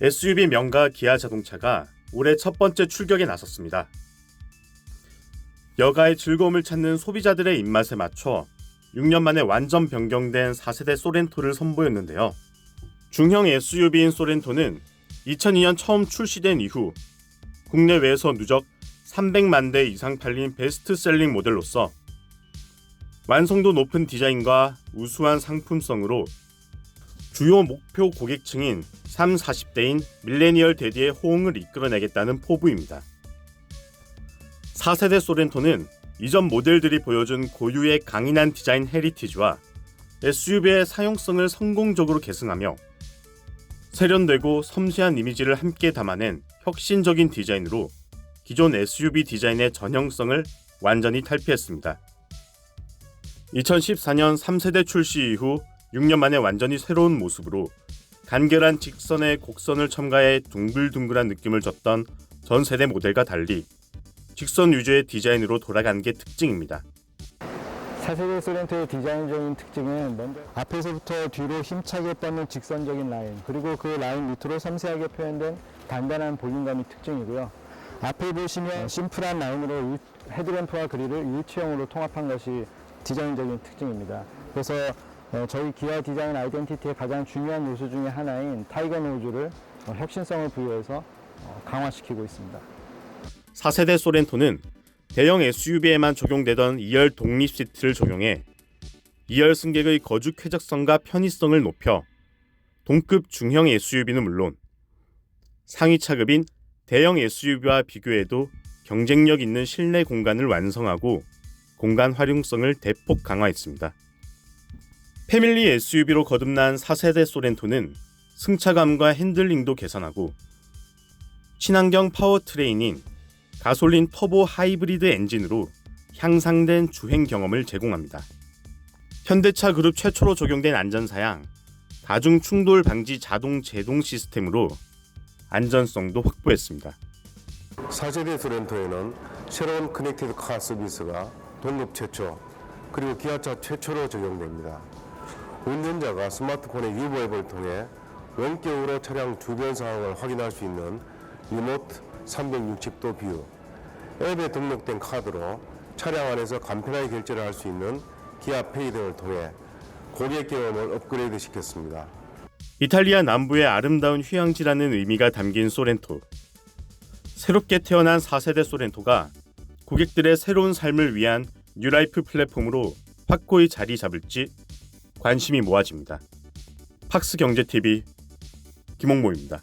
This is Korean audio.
SUV 명가 기아 자동차가 올해 첫 번째 출격에 나섰습니다. 여가의 즐거움을 찾는 소비자들의 입맛에 맞춰 6년 만에 완전 변경된 4세대 소렌토를 선보였는데요. 중형 SUV인 소렌토는 2002년 처음 출시된 이후 국내외에서 누적 300만 대 이상 팔린 베스트셀링 모델로서 완성도 높은 디자인과 우수한 상품성으로 주요 목표 고객층인 3, 40대인 밀레니얼 대디의 호응을 이끌어내겠다는 포부입니다. 4세대 소렌토는 이전 모델들이 보여준 고유의 강인한 디자인 헤리티지와 SUV의 사용성을 성공적으로 계승하며 세련되고 섬세한 이미지를 함께 담아낸 혁신적인 디자인으로 기존 SUV 디자인의 전형성을 완전히 탈피했습니다. 2014년 3세대 출시 이후 6년 만에 완전히 새로운 모습으로 간결한 직선의 곡선을 첨가해 둥글둥글한 느낌을 줬던 전 세대 모델과 달리 직선 위주의 디자인으로 돌아간 게 특징입니다. 4세대 소렌토의 디자인적인 특징은 먼저 앞에서부터 뒤로 힘차게 뻗는 직선적인 라인 그리고 그 라인 밑으로 섬세하게 표현된 단단한 볼륨감이 특징이고요. 앞에 보시면 심플한 라인으로 일- 헤드램프와 그릴을 일체형으로 통합한 것이 디자인적인 특징입니다. 그래서 어, 저희 기아 디자인 아이덴티티의 가장 중요한 요소 중에 하나인 타이거 노즈를 어, 혁신성을 부여해서 어, 강화시키고 있습니다. 4세대 소렌토는 대형 SUV에만 적용되던 2열 독립 시트를 적용해 2열 승객의 거주 쾌적성과 편의성을 높여 동급 중형 SUV는 물론 상위 차급인 대형 SUV와 비교해도 경쟁력 있는 실내 공간을 완성하고 공간 활용성을 대폭 강화했습니다. 패밀리 SUV로 거듭난 4세대 소렌토는 승차감과 핸들링도 개선하고 친환경 파워트레인인 가솔린 터보 하이브리드 엔진으로 향상된 주행 경험을 제공합니다. 현대차 그룹 최초로 적용된 안전사양 다중 충돌 방지 자동 제동 시스템으로 안전성도 확보했습니다. 4세대 소렌토에는 새로운 커넥티드 카 서비스가 동급 최초 그리고 기아차 최초로 적용됩니다. 운전자가 스마트폰의 유보 앱을 통해 원격으로 차량 주변 상황을 확인할 수 있는 리모트 360도 뷰 앱에 등록된 카드로 차량 안에서 간편하게 결제를 할 수 있는 기아 페이 등을 통해 고객 경험을 업그레이드 시켰습니다. 이탈리아 남부의 아름다운 휴양지라는 의미가 담긴 소렌토. 새롭게 태어난 4세대 소렌토가 고객들의 새로운 삶을 위한 뉴라이프 플랫폼으로 확고히 자리 잡을지 관심이 모아집니다. 팍스 경제 TV 김홍모입니다.